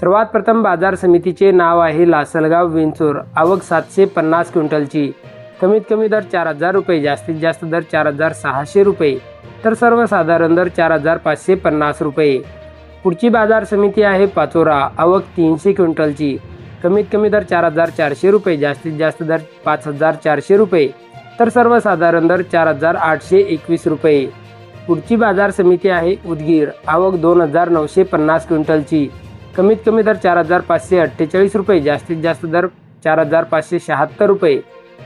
सर्वात प्रथम बाजार समितीचे नाव आहे लासलगाव विंचूर. आवक सातशे पन्नास क्विंटलची. कमीत कमी दर चार हजार रुपये जास्तीत जास्त दर चार हजार सहाशे रुपये तर सर्वसाधारण दर चार हजार पाचशे पन्नास रुपये. पुढची बाजार समिती आहे पाचोरा. आवक तीनशे क्विंटलची. कमीत कमी दर चार हजार चारशे रुपये जास्तीत जास्त दर पाच हजार चारशे रुपये तर सर्वसाधारण दर चार हजार आठशे एकवीस रुपये. पुढची बाजार समिती आहे उदगीर. आवक दोन हजार नऊशे पन्नास क्विंटलची. कमीत कमी दर चार हजार पाचशे अठ्ठेचाळीस रुपये जास्तीत जास्त दर चार हजार पाचशे शहात्तर रुपये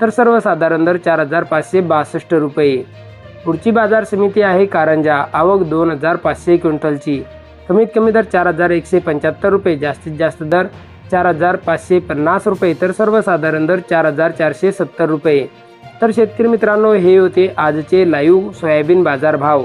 तर सर्वसाधारण दर चार हजार पाचशे बासष्ट रुपये. पुढची बाजार समिती आहे कारंजा आवक दोन हजार पाचशे क्विंटलची. कमीत कमी दर चार हजार एकशे पंच्याहत्तर रुपये जास्तीत जास्त दर चार हजार पाचशे पन्नास रुपये तर सर्वसाधारण दर चार हजार चारशे सत्तर रुपये. तर शेतकरी मित्रांनो हे होते आजचे लाईव्ह सोयाबीन बाजार भाव